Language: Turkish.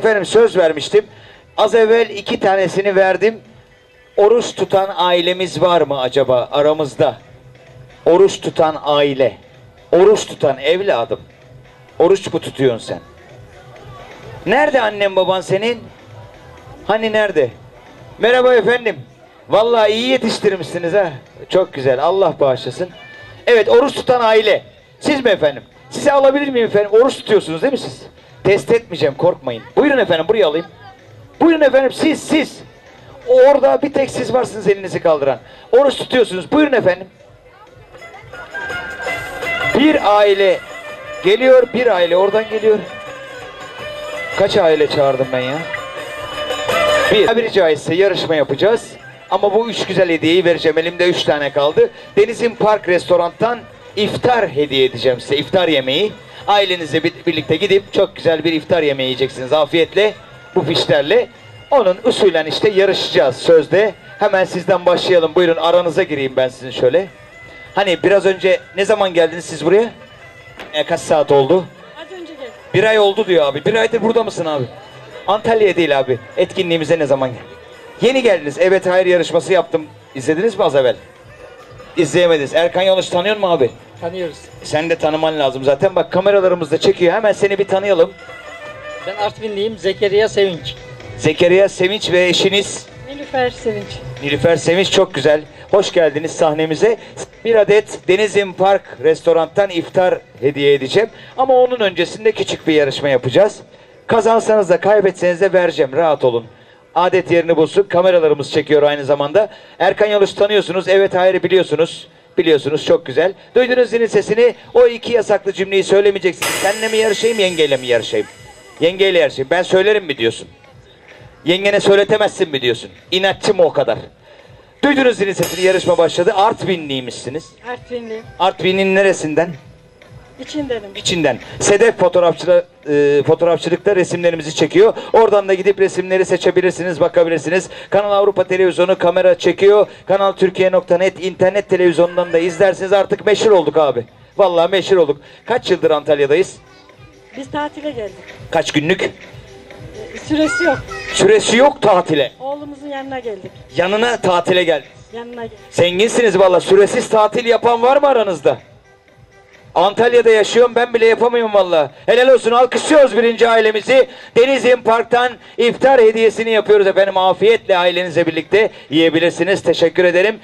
efendim söz vermiştim. Az evvel iki tanesini verdim. Oruç tutan ailemiz var mı acaba aramızda? Oruç tutan aile. Oruç tutan evladım. Oruç mu tutuyorsun sen? Nerede annem baban senin? Hani nerede? Merhaba efendim. Vallahi iyi yetiştirmişsiniz ha. Çok güzel. Allah bağışlasın. Evet oruç tutan aile. Siz mi efendim? Sizi alabilir miyim efendim? Oruç tutuyorsunuz değil mi siz? Test etmeyeceğim korkmayın. Buyurun efendim buraya alayım. Buyurun efendim siz siz. Orada bir tek siz varsınız elinizi kaldıran. Oruç tutuyorsunuz. Buyurun efendim. Bir aile geliyor bir aile oradan geliyor. Kaç aile çağırdım ben ya? Bir. Tabiri caizse yarışma yapacağız. Ama bu üç güzel hediyeyi vereceğim. Elimde üç tane kaldı. Denizin Park Restorant'tan iftar hediye edeceğim size. iftar yemeği. Ailenizle bir- birlikte gidip çok güzel bir iftar yemeği yiyeceksiniz afiyetle. Bu fişlerle. Onun usulen işte yarışacağız sözde. Hemen sizden başlayalım. Buyurun aranıza gireyim ben sizin şöyle. Hani biraz önce ne zaman geldiniz siz buraya? E, kaç saat oldu? Az önce geldim. Bir ay oldu diyor abi. Bir aydır burada mısın abi? Antalya'ya değil abi. Etkinliğimize ne zaman gel? Yeni geldiniz. Evet hayır yarışması yaptım. İzlediniz mi az evvel? İzleyemediniz. Erkan Yanlış tanıyor mu abi? Tanıyoruz. Sen de tanıman lazım zaten. Bak kameralarımız da çekiyor. Hemen seni bir tanıyalım. Ben Artvinliyim. Zekeriya Sevinç. Zekeriya Sevinç ve eşiniz Nilüfer Sevinç. Nilüfer Sevinç çok güzel. Hoş geldiniz sahnemize. Bir adet Denizin Park restorantan iftar hediye edeceğim. Ama onun öncesinde küçük bir yarışma yapacağız. Kazansanız da kaybetseniz de vereceğim. Rahat olun. Adet yerini bulsun. Kameralarımız çekiyor aynı zamanda. Erkan Yalış tanıyorsunuz. Evet hayır biliyorsunuz. Biliyorsunuz çok güzel. Duydunuz zilin sesini. O iki yasaklı cümleyi söylemeyeceksiniz. Seninle mi yarışayım yengeyle mi yarışayım? Yengeyle yarışayım. Ben söylerim mi diyorsun? Yengene söyletemezsin mi diyorsun? İnatçı mı o kadar? Duydunuz zilin sesini yarışma başladı. Artvinliymişsiniz. Artvinli. Artvin'in neresinden? İçindenim. İçinden. Sedef fotoğrafçılık, e, fotoğrafçılıkta resimlerimizi çekiyor. Oradan da gidip resimleri seçebilirsiniz, bakabilirsiniz. Kanal Avrupa Televizyonu kamera çekiyor. Kanal Türkiye.net internet televizyonundan da izlersiniz. Artık meşhur olduk abi. Vallahi meşhur olduk. Kaç yıldır Antalya'dayız? Biz tatile geldik. Kaç günlük? Ee, Süresi yok. Süresi yok tatile. Oğlumuzun yanına geldik. Yanına tatile gel. Yanına geldik. Zenginsiniz valla. Süresiz tatil yapan var mı aranızda? Antalya'da yaşıyorum ben bile yapamıyorum valla. Helal olsun alkışlıyoruz birinci ailemizi. Denizin Park'tan iftar hediyesini yapıyoruz efendim. Afiyetle ailenizle birlikte yiyebilirsiniz. Teşekkür ederim.